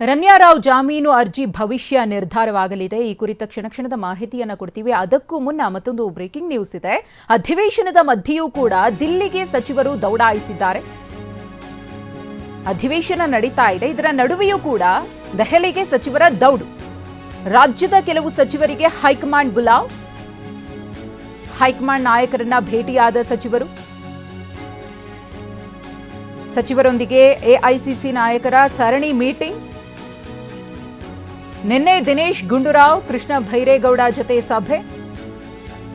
ರನ್ಯಾರಾವ್ ಜಾಮೀನು ಅರ್ಜಿ ಭವಿಷ್ಯ ನಿರ್ಧಾರವಾಗಲಿದೆ. ಈ ಕುರಿತ ಕ್ಷಣ ಕ್ಷಣದ ಮಾಹಿತಿಯನ್ನು ಕೊಡ್ತೀವಿ. ಅದಕ್ಕೂ ಮುನ್ನ ಮತ್ತೊಂದು ಬ್ರೇಕಿಂಗ್ ನ್ಯೂಸ್ ಇದೆ. ಅಧಿವೇಶನದ ಮಧ್ಯೆಯೂ ಕೂಡ ದಿಲ್ಲಿಗೆ ಸಚಿವರು ದೌಡಾಯಿಸಿದ್ದಾರೆ. ಅಧಿವೇಶನ ನಡೀತಾ ಇದೆ. ಇದರ ನಡುವೆಯೂ ಕೂಡ ದೆಹಲಿಗೆ ಸಚಿವರ ದೌಡು. ರಾಜ್ಯದ ಕೆಲವು ಸಚಿವರಿಗೆ ಹೈಕಮಾಂಡ್ ಬುಲಾವ್. ಹೈಕಮಾಂಡ್ ನಾಯಕರನ್ನ ಭೇಟಿಯಾದ ಸಚಿವರು. ಸಚಿವರೊಂದಿಗೆ ಎಐಸಿಸಿ ನಾಯಕರ ಸರಣಿ ಮೀಟಿಂಗ್. ನಿನ್ನೆ ದಿನೇಶ್ ಗುಂಡೂರಾವ್, ಕೃಷ್ಣ ಭೈರೇಗೌಡ ಜೊತೆ ಸಭೆ.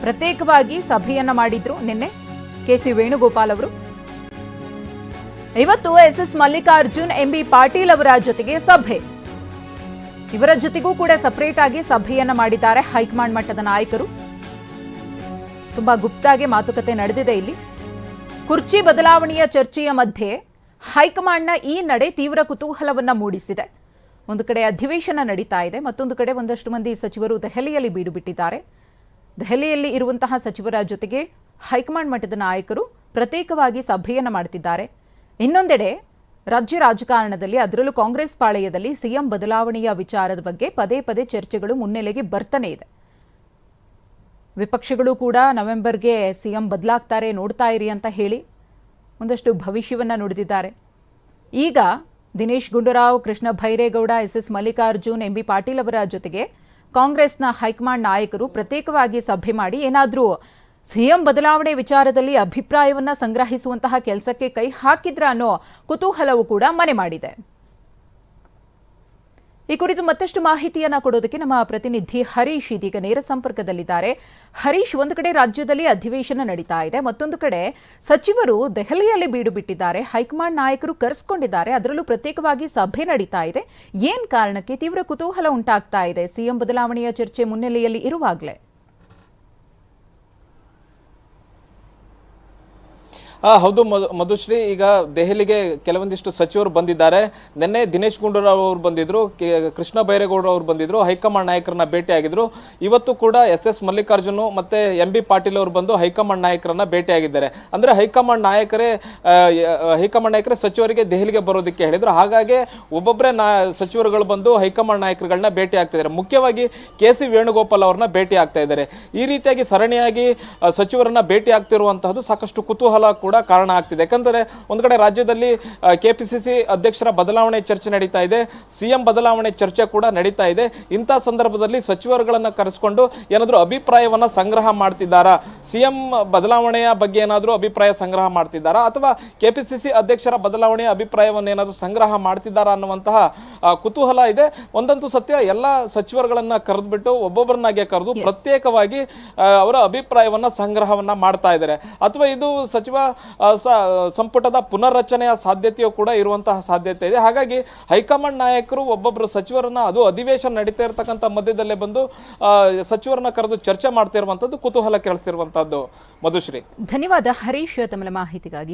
ಪ್ರತ್ಯೇಕವಾಗಿ ಸಭೆಯನ್ನ ಮಾಡಿದ್ರು ನಿನ್ನೆ ಕೆಸಿ ವೇಣುಗೋಪಾಲ್ ಅವರು. ಇವತ್ತು S S Mallikarjun M B Patil ಅವರ ಜೊತೆಗೆ ಸಭೆ. ಇವರ ಜೊತೆಗೂ ಕೂಡ ಸಪರೇಟ್ ಆಗಿ ಸಭೆಯನ್ನ ಮಾಡಿದ್ದಾರೆ ಹೈಕಮಾಂಡ್ ಮಟ್ಟದ ನಾಯಕರು. ತುಂಬಾ ಗುಪ್ತಾಗಿ ಮಾತುಕತೆ ನಡೆದಿದೆ ಇಲ್ಲಿ. ಕುರ್ಚಿ ಬದಲಾವಣೆಯ ಚರ್ಚೆಯ ಮಧ್ಯೆ ಹೈಕಮಾಂಡ್ನ ಈ ನಡೆ ತೀವ್ರ ಕುತೂಹಲವನ್ನ ಮೂಡಿಸಿದೆ. ಒಂದು ಕಡೆ ಅಧಿವೇಶನ ನಡೀತಾ ಇದೆ, ಮತ್ತೊಂದು ಕಡೆ ಒಂದಷ್ಟು ಮಂದಿ ಸಚಿವರು ದೆಹಲಿಯಲ್ಲಿ ಬೀಡು ಬಿಟ್ಟಿದ್ದಾರೆ. ದೆಹಲಿಯಲ್ಲಿ ಇರುವಂತಹ ಸಚಿವರ ಜೊತೆಗೆ ಹೈಕಮಾಂಡ್ ಮಟ್ಟದ ನಾಯಕರು ಪ್ರತ್ಯೇಕವಾಗಿ ಸಭೆಯನ್ನು ಮಾಡ್ತಿದ್ದಾರೆ. ಇನ್ನೊಂದೆಡೆ ರಾಜ್ಯ ರಾಜಕಾರಣದಲ್ಲಿ, ಅದರಲ್ಲೂ ಕಾಂಗ್ರೆಸ್ ಪಾಳೆಯದಲ್ಲಿ ಸಿಎಂ ಬದಲಾವಣೆಯ ವಿಚಾರದ ಬಗ್ಗೆ ಪದೇ ಪದೇ ಚರ್ಚೆಗಳು ಮುನ್ನೆಲೆಗೆ ಬರ್ತಾನೆ ಇದೆ. ವಿಪಕ್ಷಗಳು ಕೂಡ ನವೆಂಬರ್ಗೆ ಸಿಎಂ ಬದಲಾಗ್ತಾರೆ, ನೋಡ್ತಾ ಇರಿ ಅಂತ ಹೇಳಿ ಒಂದಷ್ಟು ಭವಿಷ್ಯವನ್ನು ನುಡಿದಿದ್ದಾರೆ. ಈಗ Dinesh Gundu Rao, Krishna Byre Gowda S S Mallikarjun, M B Patil ಅವರ ಜೊತೆಗೆ ಕಾಂಗ್ರೆಸ್ನ ಹೈಕಮಾಂಡ್ ನಾಯಕರು ಪ್ರತ್ಯೇಕವಾಗಿ ಸಭೆ ಮಾಡಿ ಏನಾದರೂ ಸಿಎಂ ಬದಲಾವಣೆ ವಿಚಾರದಲ್ಲಿ ಅಭಿಪ್ರಾಯವನ್ನ ಸಂಗ್ರಹಿಸುವಂತಹ ಕೆಲಸಕ್ಕೆ ಕೈ ಹಾಕಿದ್ರ ಅನ್ನೋ ಕುತೂಹಲವು ಕೂಡ ಮನೆ ಮಾಡಿದೆ. ಈ ಕುರಿತು ಮತ್ತಷ್ಟು ಮಾಹಿತಿಯನ್ನ ಕೊಡೋದಕ್ಕೆ ನಮ್ಮ ಪ್ರತಿನಿಧಿ ಹರೀಶ್ ಇದೀಗ ನೇರ ಸಂಪರ್ಕದಲ್ಲಿದ್ದಾರೆ. ಹರೀಶ್, ಒಂದು ಕಡೆ ರಾಜ್ಯದಲ್ಲಿ ಅಧಿವೇಶನ ನಡೀತಾ ಇದೆ. ಮತ್ತೊಂದು ಕಡೆ ಸಚಿವರು ದೆಹಲಿಯಲ್ಲಿ ಬೀಡು ಬಿಟ್ಟಿದ್ದಾರೆ. ಹೈಕಮಾಂಡ್ ನಾಯಕರು ಕರೆಸ್ಕೊಂಡಿದ್ದಾರೆ. ಅದರಲ್ಲೂ ಪ್ರತ್ಯೇಕವಾಗಿ ಸಭೆ ನಡೀತಾ ಇದೆ. ಏನ್ ಕಾರಣಕ್ಕೆ ತೀವ್ರ ಕುತೂಹಲ ಉಂಟಾಗ್ತಾ ಇದೆ? ಸಿಎಂ ಬದಲಾವಣೆಯ ಚರ್ಚೆ ಮುನ್ನೆಲೆಯಲ್ಲಿ ಇರುವಾಗಲೇ. ಹೌದು, ಮಧು- ಮಧುಶ್ರೀ, ಈಗ ದೆಹಲಿಗೆ ಕೆಲವೊಂದಿಷ್ಟು ಸಚಿವರು ಬಂದಿದ್ದಾರೆ. ನಿನ್ನೆ ದಿನೇಶ್ ಗುಂಡೂರಾವ್ ಅವರು ಬಂದಿದ್ರು ಕೃಷ್ಣ ಬೈರೇಗೌಡ ಅವರು ಬಂದಿದ್ರು, ಹೈಕಮಾಂಡ್ ನಾಯಕರನ್ನ ಭೇಟಿಯಾಗಿದ್ರು ಇವತ್ತು ಕೂಡ ಎಸ್ ಎಸ್ ಮಲ್ಲಿಕಾರ್ಜುನು ಮತ್ತೆ ಎಂ ಬಿ ಪಾಟೀಲ್ ಅವರು ಬಂದು ಹೈಕಮಾಂಡ್ ನಾಯಕರನ್ನ ಭೇಟಿಯಾಗಿದ್ದಾರೆ ಅಂದ್ರೆ ಹೈಕಮಾಂಡ್ ನಾಯಕರೇ ಹೈಕಮಾಂಡ್ ನಾಯಕರೇ ಸಚಿವರಿಗೆ ದೆಹಲಿಗೆ ಬರೋದಕ್ಕೆ ಹೇಳಿದ್ರು. ಹಾಗಾಗಿ ಒಬ್ಬೊಬ್ಬರೇ ನಾ ಸಚಿವರುಗಳು ಬಂದು ಹೈಕಮಾಂಡ್ ನಾಯಕರುಗಳನ್ನ ಭೇಟಿ ಆಗ್ತಿದ್ದಾರೆ. ಮುಖ್ಯವಾಗಿ ಕೆ ಸಿ ವೇಣುಗೋಪಾಲ್ ಅವ್ರನ್ನ ಭೇಟಿ ಆಗ್ತಾ ಇದ್ದಾರೆ. ಈ ರೀತಿಯಾಗಿ ಸರಣಿಯಾಗಿ ಸಚಿವರನ್ನ ಭೇಟಿ ಆಗ್ತಿರುವಂತಹದ್ದು ಸಾಕಷ್ಟು ಕುತೂಹಲ ಕೂಡ ಕಾರಣ ಆಗ್ತಿದೆ. ಯಾಕಂದರೆ ಒಂದು ಕಡೆ ರಾಜ್ಯದಲ್ಲಿ ಕೆಪಿಸಿಸಿ ಅಧ್ಯಕ್ಷರ ಬದಲಾವಣೆ ಚರ್ಚೆ ನಡೀತಾ ಇದೆ ಸಿಎಂ ಬದಲಾವಣೆ ಚರ್ಚೆ ಕೂಡ ನಡೀತಾ ಇದೆ. ಇಂಥ ಸಂದರ್ಭದಲ್ಲಿ ಸಚಿವರುಗಳನ್ನು ಕರೆಸ್ಕೊಂಡು ಏನಾದರೂ ಅಭಿಪ್ರಾಯವನ್ನು ಸಂಗ್ರಹ ಮಾಡ್ತಿದ್ದಾರಾ? ಸಿಎಂ ಬದಲಾವಣೆಯ ಬಗ್ಗೆ ಏನಾದರೂ ಅಭಿಪ್ರಾಯ ಸಂಗ್ರಹ ಮಾಡ್ತಿದ್ದಾರಾ? ಅಥವಾ ಕೆಪಿಸಿಸಿ ಅಧ್ಯಕ್ಷರ ಬದಲಾವಣೆಯ ಅಭಿಪ್ರಾಯವನ್ನು ಏನಾದರೂ ಸಂಗ್ರಹ ಮಾಡ್ತಿದ್ದಾರಾ ಅನ್ನುವಂತಹ ಕುತೂಹಲ ಇದೆ. ಒಂದಂತೂ ಸತ್ಯ ಎಲ್ಲ ಸಚಿವರುಗಳನ್ನ ಕರೆದುಬಿಟ್ಟು ಒಬ್ಬೊಬ್ಬರನ್ನಾಗೆ ಕರೆದು ಪ್ರತ್ಯೇಕವಾಗಿ ಅವರ ಅಭಿಪ್ರಾಯವನ್ನ ಸಂಗ್ರಹವನ್ನ ಮಾಡ್ತಾ ಇದ್ದಾರೆ. ಅಥವಾ ಇದು ಸಚಿವ ಸ- ಸಂಪುಟದ ಪುನರ್ರಚನೆಯ ಸಾಧ್ಯತೆಯೂ ಕೂಡ ಇರುವಂತಹ ಸಾಧ್ಯತೆ ಇದೆ. ಹಾಗಾಗಿ ಹೈಕಮಾಂಡ್ ನಾಯಕರು ಒಬ್ಬೊಬ್ಬರು ಸಚಿವರನ್ನ ಅದು ಅಧಿವೇಶನ ನಡೀತಾ ಇರತಕ್ಕಂಥ ಮಧ್ಯದಲ್ಲೇ ಬಂದು ಸಚಿವರನ್ನ ಕರೆದು ಚರ್ಚೆ ಮಾಡ್ತಿರುವಂಥದ್ದು, ಕುತೂಹಲ ಕೇಳಿಸ್ತಿರುವಂತಹದ್ದು ಮಧುಶ್ರೀ. ಧನ್ಯವಾದ. ಹರೀಶ್ ತಮ್ಮ ಮಾಹಿತಿಗಾಗಿ